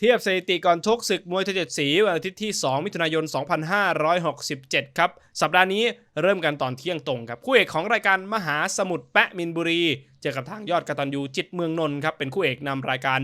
เทียบสถิติก่อนชกศึกมวยทเจ็ดสีวันอาทิตย์ที่ 2 มิถุนายน 2567 ครับ สัปดาห์นี้เริ่มกันตอนเที่ยงตรงครับ คู่เอกของรายการมหาสมุทรแปะมินบุรี เจอกับทางยอดกตันยูจิตเมืองนนท์ครับ เป็นคู่เอกนำรายการ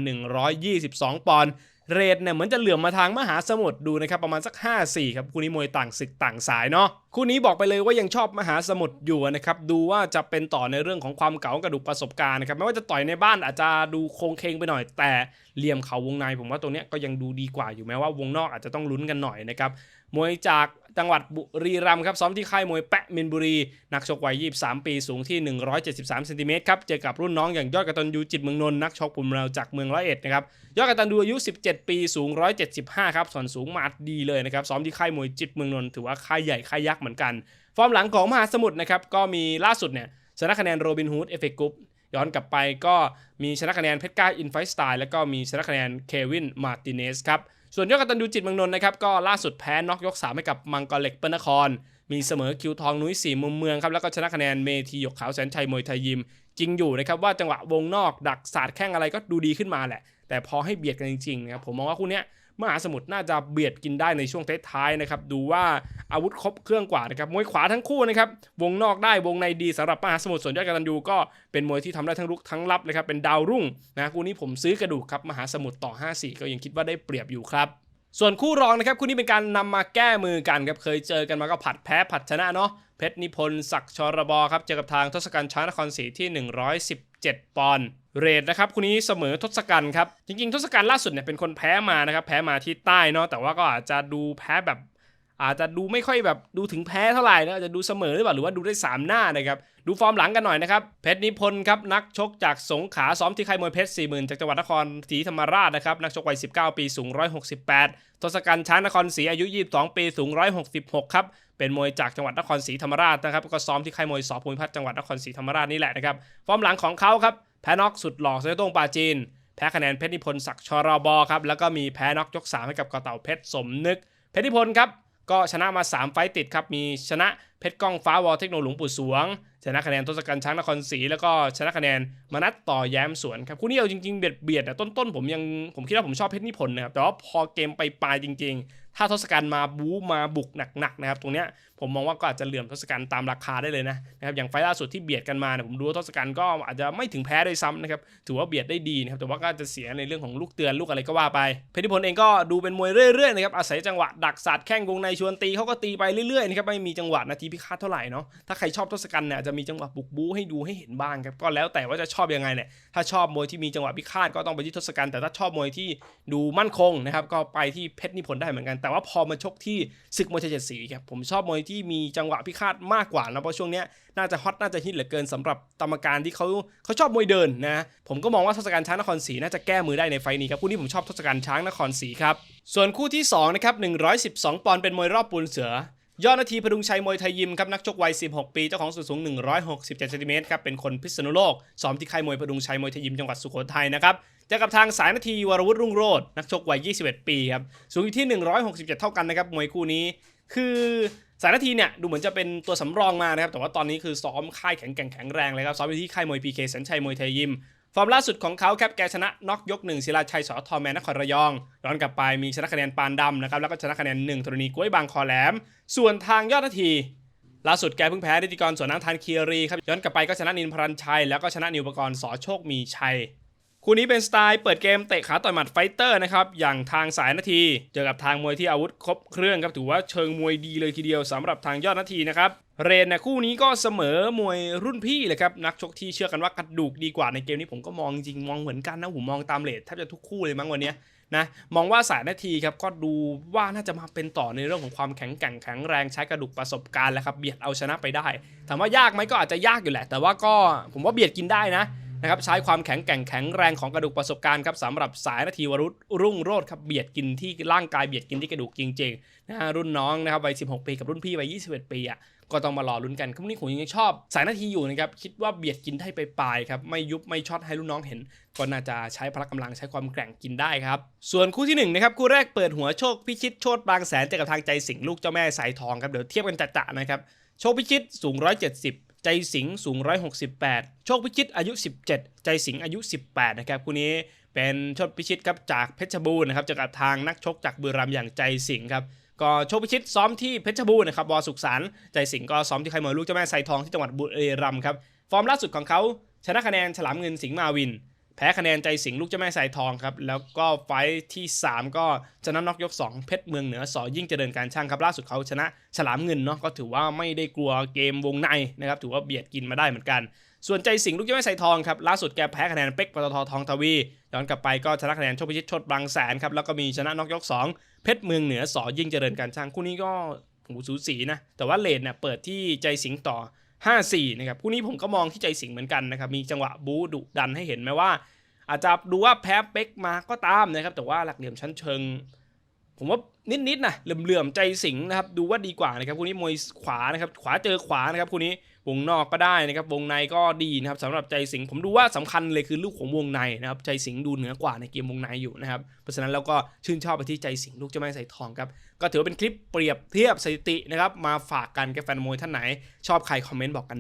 122 ปอนด์ เรดเนี่ยเหมือนจะเหลื่อมมาทางมหาสมุทรดูนะครับประมาณสัก 5-4ครับคู่นี้มวยต่างศึกต่างสายเนาะคู่นี้บอกไปเลยว่ายังชอบมหาสมุทรอยู่นะครับดูว่าจะเป็นต่อในเรื่องของความเก่ากระดูกประสบการณ์นะครับไม่ว่าจะต่อยในบ้านอาจจะดูโครงเคงไปหน่อย แต่เหลี่ยมเขาวงในผมว่าตรงเนี้ยก็ยังดูดีกว่าอยู่แม้ว่าวงนอกอาจจะต้องลุ้นกันหน่อยนะครับ มวยจากจังหวัดบุรีรัมย์ครับซ้อมที่ค่ายมวยแปะมินบุรี นักชกวัย 23 ปีสูงที่ 173เซนติเมตรครับ เจอกับรุ่นน้องอย่างยอดกตันยูจิตเมืองนนท์นักชกปุ่มเราจากเมืองร้อยเอ็ดนะครับ ยอดกตันยูอายุ 17 ปีสูง 175 ครับส่วนสูงมาดดีเลยนะครับซ้อมที่ค่ายมวยจิตเมืองนนท์ถือว่าค่ายใหญ่ค่ายยักษ์เหมือนกัน ฟอร์มหลังของมหาสมุทรนะครับก็มีล่าสุดเนี่ยชนะคะแนนโรบินฮูดเอฟเฟกรุ๊ปย้อนกลับไปก็มีชนะคะแนนเพชรก้าอินไฟสไตล์แล้วก็มีชนะคะแนนเควินมาร์ติเนสครับ ส่วนยอดกตันยูจิตเมืองนนท์นะครับก็ล่าสุดแพ้น็อกยก3ให้กับมังกรเหล็กเปิ้ลนคร มีเสมอคิวทองนุ้ยสี่มุมเมืองครับแล้วก็ชนะคะแนนเมทีหยกขาวแสนชัยมวยไทยยิม จริงอยู่นะครับว่าจังหวะวงนอกดักศาสตร์แข้งอะไรก็ดูดีขึ้นมาแหละ แต่พอให้เบียดกันจริงๆนะครับผมมองว่าคู่เนี้ย มหาสมุทรน่าจะเบียดกินได้ในช่วงท้ายๆนะครับดูว่าอาวุธครบเครื่องกว่านะครับมวยขวาทั้งคู่นะครับวงนอกได้วงในดีสำหรับมหาสมุทรส่วนยอดกตันยูก็เป็นมวยที่ทำได้ทั้งรุกทั้งรับเลยครับเป็นดาวรุ่งนะคู่นี้ผมซื้อกระดูกครับมหาสมุทรต่อ 5-4 ก็ยังคิดว่าได้เปรียบอยู่ครับส่วนคู่รองนะครับคู่นี้เป็นการนำมาแก้มือกันครับเคยเจอกันมาก็ผัดแพ้ผัดชนะเนาะเพชรนิพนธ์ศักดิ์ชรบอครับเจอกับทางทศกัณฐ์ช้างนครศรีที่ 7 ปอนด์เรทนะครับคู่นี้เสมอทศกัณฐ์ครับจริงๆ ทศกัณฐ์ล่าสุดเนี่ยเป็นคนแพ้มานะครับแพ้มาที่ใต้เนาะแต่ว่าก็อาจจะดูแพ้แบบ อาจจะดูไม่ค่อยแบบดูถึงแพ้เท่าไหร่นะอาจจะดูเสมอหรือเปล่าหรือว่าดูได้ 3 หน้านะครับ ดูฟอร์มหลังกันหน่อยนะครับ เพชรนิพนธ์ครับนักชกจากสงขลาซ้อมที่ค่ายมวยเพชร4 0,000 จากจังหวัดนครศรีธรรมราชนะครับนักชกวัย 19 ปีสูง 168ทศกัณฐ์ช้างนครศรีอายุ 22 ปีสูง 166 ครับเป็นมวยจากจังหวัดนครศรีธรรมราชนะครับก็ซ้อมที่ค่ายมวยสอภูมิพัฒน์จังหวัดนครศรีธรรมราชนี่แหละนะครับฟอร์มหลังของเขาครับแพ้น็อกสุดหล่อเซโต้งปาจีนแพ้คะแนนเพชรนิพนธ์ศักดิ์ชรบครับแล้วก็มีแพ้น็อกยก3ให้กับกอเต่าเพชรสมนึก เพชรนิพนธ์ครับ ก็ชนะมา 3 ไฟต์ติดครับ มีชนะ เพชรก้องฟ้าวอลเทคโนหลวงปู่สวง ชนะคะแนนทศกัณฐ์ช้างนครศรีแล้วก็ชนะคะแนนมนัตต่อแย้มสวนครับคู่นี้เอาจริงๆเบียดเบียดๆอะต้นๆผมยังผมคิดว่าผมชอบเพชรนิพนธ์นะครับแต่ว่าพอเกมไปปลายจริง ๆ ถ้าทศกัณฐ์มาบู๊มาบุกหนักๆนะครับตรงเนี้ยผมมองว่าก็อาจจะเหลื่อมทศกัณฐ์ตามราคาได้เลยนะนะครับอย่างไฟล่าสุดที่เบียดกันมาเนี่ยผมดูว่าทศกัณฐ์ก็อาจจะไม่ถึงแพ้ด้วยซ้ำนะครับถือว่าเบียดได้ดีนะครับแต่ว่าก็จะเสียในเรื่องของลูกเตือนลูกอะไรก็ว่าไป เพชรนิพนธ์เองก็ดูเป็นมวยเรื่อยๆนะครับอาศัยจังหวะดักศาสตร์แข้งวงในชวนตีเขาก็ตีไปเรื่อยๆนะครับไม่มีจังหวะนาทีพิฆาตเท่าไหร่เนาะถ้าใครชอบทศกัณฐ์เนี่ยจะมีจังหวะบุกบู๊ให้ดูให้เห็นบ้างครับก็แล้วแต่ว่าจะชอบยังไงเนี่ยถ้าชอบมวยที่มีจังหวะพิฆาตก็ต้องไปที่ทศกัณฐ์แต่ถ้าชอบมวยที่ดูมั่นคงนะครับก็ไปที่เพชรนิพนธ์ได้เหมือนกัน แต่ว่าพอมาชกที่ศึกมวยไทยเจ็ดสีครับผมชอบมวยที่มีจังหวะพิฆาตมากกว่านะเพราะช่วงเนี้ยน่าจะฮอตน่าจะฮิตเหลือเกินสำหรับกรรมการที่เขาเขาชอบมวยเดินนะผมก็มองว่าทศกัณฐ์ช้างนครศรีน่าจะแก้มือได้ในไฟล์นี้ครับคู่นี้ผมชอบทศกัณฐ์ช้างนครศรีครับส่วนคู่ที่สองนะครับ112 ปอนด์เป็นมวยรอบปูนเสือ ยอดนาทีพดุงชัยมวยไทยยิมครับนักชกวัย 16 ปีเจ้าของส่วนสูง 167เซนติเมตรครับเป็นคนพิษณุโลกซ้อมที่ค่ายมวยพดุงชัยมวยไทยยิมจังหวัดสุโขทัยนะครับเจอกับทางสายนาทีวรวุฒิรุ่งโรจน์นักชกวัย 21 ปีครับสูงอยู่ที่ 167 เท่ากันนะครับมวยคู่นี้ คือสายนาทีเนี่ยดูเหมือนจะเป็นตัวสำรองมานะครับแต่ว่าตอนนี้คือซ้อมค่ายแข็งแกร่งแข็งแรงเลยครับซ้อมอยู่ที่ค่ายมวยพีเคสัญชัยมวยไทยยิม ฟอร์มล่าสุดของเขาครับแกชนะน็อกยกหนึ่งศิลาชัยสอทอแมนนครระยองย้อนกลับไปมีชนะคะแนนปานดำนะครับแล้วก็ชนะคะแนนหนึ่งธรณีกล้วยบางคอแหลม ส่วนทางยอดนาทีล่าสุดแกเพิ่งแพ้นิติกรสวนน้ำทานเคียรีครับย้อนกลับไปก็ชนะนินพรันชัยแล้วก็ชนะนิวปกรณ์สอโชคมีชัย คู่นี้เป็นสไตล์เปิดเกมเตะขาต่อยหมัดไฟเตอร์นะครับอย่างทางสายนาที เจอกับทางมวยที่อาวุธครบเครื่องครับถือว่าเชิงมวยดีเลยทีเดียวสำหรับทางยอดนาทีนะครับเรนนี่ยคู่นี้ก็เสมอมวยรุ่นพี่เลยครับนักชกที่เชื่อกันว่ากระดูกดีกว่าในเกมนี้ผมก็มองจริงมองเหมือนกันนะผมมองตามเลทแทบจะทุกคู่เลยมั้งวันนี้นะมองว่าสายนาทีครับก็ดูว่าน่าจะมาเป็นต่อในเรื่องของความแข็งแกร่งแข็งแรงใช้กระดูกประสบการณ์แล้วครับเบียดเอาชนะไปได้ถามว่ายากไหมก็อาจจะยากอยู่แหละ แต่ว่าก็ผมว่าเบียดกินได้นะ นะครับใช้ความแข็งแกร่งแข็งแรงของกระดูกประสบการณ์ครับสำหรับสายนาทีวรุษรุ่งโรจน์ครับเบียดกินที่ร่างกายเบียดกินที่กระดูกจริงๆนะฮะรุ่นน้องนะครับวัย 16 ปีกับรุ่นพี่วัย 21 ปีอะก็ต้องมารอลุ้นกันคู่นี้ผมยังชอบ สายนาทีอยู่นะครับคิดว่าเบียดกินให้ไปปลายครับไม่ยุบไม่ช็อตให้รุ่นน้องเห็น ก็น่าจะใช้พละกำลังใช้ความแกร่งกินได้ครับส่วนคู่ที่1นะครับคู่แรกเปิดหัวโชคพิชิตโชตบางแสนเจอกับทางใจสิงลูกเจ้าแม่สายทองครับเดี๋ยวเทียบกันจัดๆนะครับโชคพิชิตสูง 170 ใจสิงห์สูง 168 โชคพิชิตอายุ 17 ใจสิงอายุ 18 นะครับคู่นี้เป็นโชคพิชิตครับจากเพชรบูรณ์นะครับจากทางนักชกจากบุรีรัมย์อย่างใจสิงครับก็โชคพิชิตซ้อมที่เพชรบูรณ์นะครับบอสุขสารใจสิงก็ซ้อมที่ค่ายมวยลูกเจ้าแม่ไซทองที่จังหวัดบุรีรัมย์ครับฟอร์มล่าสุดของเขาชนะคะแนนฉลามเงินสิงห์มาวิน แพ้คะแนนใจสิงห์ลูกเจ้าแม่สายทองครับ แล้วก็ไฟที่ 3 ก็ชนะน็อกยก 2 เพชรเมืองเหนือสอยิ่งเจริญการช่างครับล่าสุดเขาชนะฉลามเงินเนาะก็ถือว่าไม่ได้กลัวเกมวงในนะครับถือว่าเบียดกินมาได้เหมือนกัน ส่วนใจสิงห์ลูกเจ้าแม่สายทองครับล่าสุดแกแพ้คะแนนเป็กปตททองทวีย้อนกลับไปก็ชนะคะแนนโชคพิชิตชดบางแสนครับแล้วก็มีชนะน็อกยก 2 เพชรเมืองเหนือสอยิ่งเจริญการช่างคู่นี้ก็โหูสูสีนะแต่ว่าเลนเนี่ยเปิดที่ใจสิงห์ต่อ 5-4นะครับคู่นี้ผมก็มองที่ใจสิงเหมือนกันนะครับมีจังหวะบู๊ดุดันให้เห็นไหมว่า อาจจะดูว่าแพ้เป๊กมาก็ตามนะครับแต่ว่าหลักเหลี่ยมชั้นเชิง ผมว่านิดๆนะเหลื่อมๆใจสิงนะครับดูว่าดีกว่านะครับคู่นี้มวยขวานะครับขวาเจอขวานะครับคู่นี้ วงนอกก็ได้นะครับ วงในก็ดีนะครับสำหรับใจสิงห์ผมดูว่าสำคัญเลยคือลูกของวงในนะครับ ใจสิงห์ดูเหนือกว่าในเกมวงในอยู่นะครับ เพราะฉะนั้นเราก็ชื่นชอบไปที่ใจสิงห์ลูกเจ้าแม่ใส่ทองครับ ก็ถือว่าเป็นคลิปเปรียบเทียบสถิตินะครับ มาฝากกันกับแฟนมวยท่านไหน ชอบใครคอมเมนต์บอกกัน